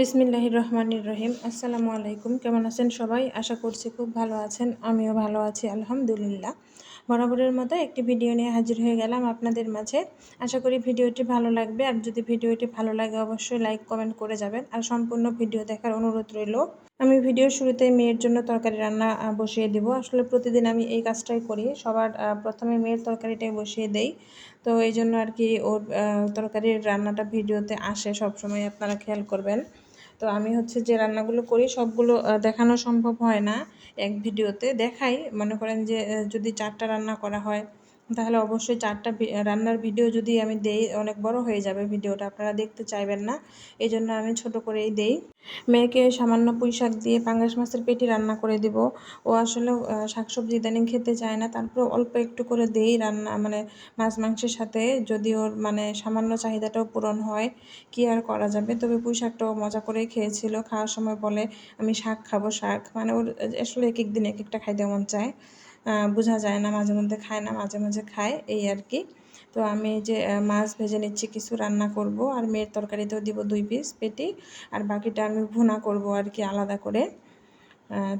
বিসমিল্লাহির রহমানির রহিম। আসসালামু আলাইকুম। কেমন আছেন সবাই? আশা করছি খুব ভালো আছেন। আমিও ভালো আছি, আলহামদুলিল্লাহ। বরাবরের মতো একটি ভিডিও নিয়ে হাজির হয়ে গেলাম আপনাদের মাঝে। আশা করি ভিডিওটি ভালো লাগবে। আর যদি ভিডিওটি ভালো লাগে, অবশ্যই লাইক, কমেন্ট করে যাবেন। আর সম্পূর্ণ ভিডিও দেখার অনুরোধ রইল, আমি ভিডিও শুরুতেই মেয়ের জন্য তরকারি রান্না বসিয়ে দিব। আসলে প্রতিদিন আমি এই কাজটাই করি। সবার প্রথমে মেয়ের তরকারিটাই বসিয়ে দেই। তো এই জন্য আর কি ওর তরকারির রান্নাটা ভিডিওতে আসে সবসময়। আপনারা খেয়াল করবেন। তো আমি হচ্ছে যে রান্নাগুলো করি, সবগুলো দেখানো সম্ভব হয় না এক ভিডিওতে। দেখাই, মনে করেন যে যদি চারটা রান্না করা হয় তাহলে অবশ্যই চারটা রান্নার ভিডিও যদি আমি দেই, অনেক বড় হয়ে যাবে ভিডিওটা আপনারা দেখতে চাইবেন না। এই জন্য আমি ছোট করেই দেই। মেয়েকে সামান্য পুঁই শাক দিয়ে পাঙ্গাস মাছের পেটি রান্না করে দিব। ও আসলে শাকসবজি ইদানিং খেতে চায় না। তারপর অল্প একটু করে দেই রান্না মানে মাছ মাংসের সাথে। যদি ওর মানে সামান্য চাহিদাটাও পূরণ হয়, কি আর করা যাবে? তবে পুঁই শাকটাও মজা করেই খেয়েছিল। খাওয়ার সময় বলে, আমি শাক খাব, শাক। মানে ওর, আসলে এক এক দিন এক একটা খাইতে মন চায়। বোঝা যায় না, মাঝে মধ্যে খায় না, মাঝে মাঝে খায়, এই আর কি। তো আমি যে মাছ ভেজে নিচ্ছি, কিছু রান্না করব, আর মেয়ের তরকারিতেও দিব দুই পিস পেটি, আর বাকিটা আমি ভুনা করব আর কি আলাদা করে।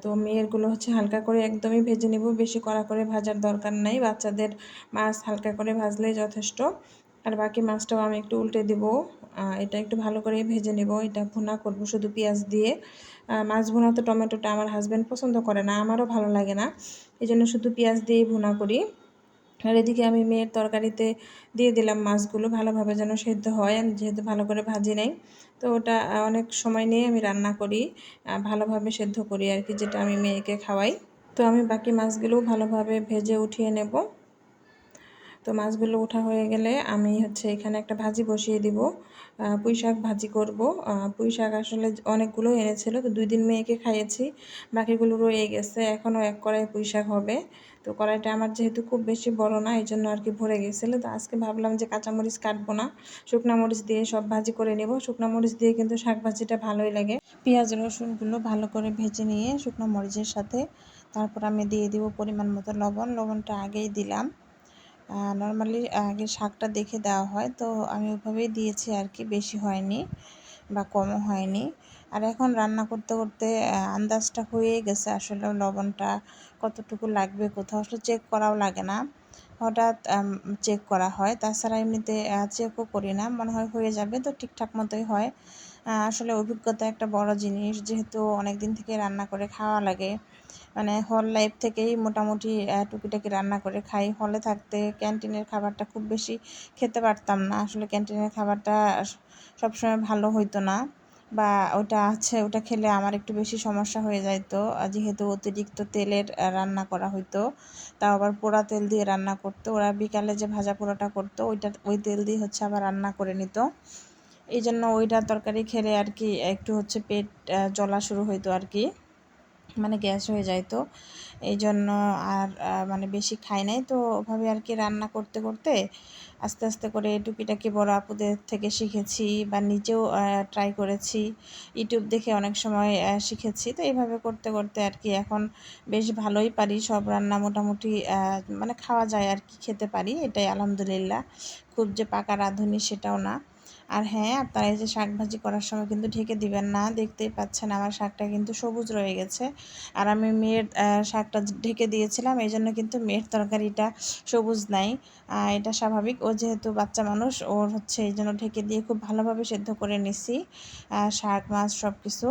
তো মেয়েরগুলো হচ্ছে হালকা করে একদমই ভেজে নেব, বেশি কড়া করে ভাজার দরকার নাই, বাচ্চাদের মাছ হালকা করে ভাজলেই যথেষ্ট। আর বাকি মাছটাও আমি একটু উল্টে দিব। এটা একটু ভালো করে ভেজে নেব। এটা ভুনা করব শুধু পেঁয়াজ দিয়ে। মাছ ভুনা তো টমেটোটা আমার হাজব্যান্ড পছন্দ করে না, আমারও ভালো লাগে না। এই জন্য শুধু পেঁয়াজ দিয়েই ভুনা করি। আর এদিকে আমি মেয়ের তরকারিতে দিয়ে দিলাম মাছগুলো ভালোভাবে যেন সেদ্ধ হয়। আমি যেহেতু ভালো করে ভাজি নেই, তো ওটা অনেক সময় নিয়ে আমি রান্না করি ভালোভাবে সেদ্ধ করি আর কি, যেটা আমি মেয়েকে খাওয়াই। তো আমি বাকি মাছগুলোও ভালোভাবে ভেজে উঠিয়ে নেব। তো মাছগুলো ওঠা হয়ে গেলে আমি হচ্ছে এখানে একটা ভাজি বসিয়ে দিব। পুঁই শাক ভাজি করব। পুঁই শাক আসলে অনেকগুলো এনেছিল, তো দুই দিন মেয়েকে খাইয়েছি, বাকিগুলো রয়ে গেছে। এখনও এক কড়াই পুঁই শাক হবে। তো কড়াইটা আমার যেহেতু খুব বেশি বড় না, এই জন্য আর কি ভরে গেছিল। তো আজকে ভাবলাম যে কাঁচামরিচ কাটবো না, শুকনো মরিচ দিয়ে সব ভাজি করে নেব। শুকনো মরিচ দিয়ে কিন্তু শাক ভাজিটা ভালোই লাগে। পেঁয়াজ, রসুনগুলো ভালো করে ভেজে নিয়ে শুকনো মরিচের সাথে, তারপর আমি দিয়ে দিব পরিমাণ মতো লবণ। লবণটা আগেই দিলাম। নর্মালি আগে শাকটা দেখে দেওয়া হয়। তো আমি ওভাবেই দিয়েছি আর কি, বেশি হয়নি বা কমও হয়নি। আর এখন রান্না করতে করতে আন্দাজটা হয়ে গেছে আসলে লবণটা কতটুকু লাগবে, কোথাও আসলে চেক করাও লাগে না। হঠাৎ চেক করা হয়। তাছাড়া এমনিতে চেকও করি না। মনে হয় হয়ে যাবে তো ঠিকঠাক মতোই হয়। আসলে অভিজ্ঞতা একটা বড় জিনিস। যেহেতু অনেক দিন থেকে রান্না করে খাওয়া লাগে। মানে হল লাইফ থেকেই মোটামুটি টুকিটাকি রান্না করে খাই। হলে থাকতে ক্যান্টিনের খাবারটা খুব বেশি খেতে পারতাম না। আসলে ক্যান্টিনের খাবারটা সবসময় ভালো হইতো না। বা ওটা আছে, ওটা খেলে আমার একটু বেশি সমস্যা হয়ে যাইতো যেহেতু অতিরিক্ত তেলের রান্না করা হইতো, তাও আবার পোড়া তেল দিয়ে রান্না করতো। ওরা বিকালে যে ভাজা পোড়াটা করতো, ওইটা, ওই তেল দিয়ে হচ্ছে আবার রান্না করে নিত। এই জন্য ওইটা তরকারি খেলে আর কি একটু হচ্ছে পেট জ্বলা শুরু হইতো আর কি। মানে গ্যাস হয়ে যায় তো। এই জন্য আর মানে বেশি খাই নাই। তো ওভাবে আর কি রান্না করতে করতে আস্তে আস্তে করে টুকিটাকি বড় আপুদের থেকে শিখেছি বা নিজেও ট্রাই করেছি। ইউটিউব দেখে অনেক সময় শিখেছি। তো এইভাবে করতে করতে আর কি এখন বেশ ভালোই পারি। সব রান্না মোটামুটি মানে খাওয়া যায় আর কি, খেতে পারি। এটাই আলহামদুলিল্লাহ। খুব যে পাকা রাঁধুনি সেটাও না। আর হ্যাঁ আপনারা এই যে শাক ভাজি করার সময় কিন্তু ঢেকে দিবেন না। দেখতেই পাচ্ছেন আমার শাকটা কিন্তু সবুজ রয়ে গেছে। আর আমি মেয়ের শাকটা ঢেকে দিয়েছিলাম, এই জন্য কিন্তু মেয়ের তরকারিটা সবুজ নাই। এটা স্বাভাবিক। ও যেহেতু বাচ্চা মানুষ, ওর হচ্ছে এই জন্য ঢেকে দিয়ে খুব ভালোভাবে সেদ্ধ করে নিছি। শাক, মাছ সব কিছু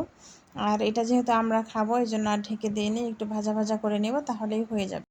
আর এটা যেহেতু আমরা খাব, এই জন্য আর ঢেকে দিয়ে নিই একটু ভাজা ভাজা করে নেব, তাহলেই হয়ে যাবে।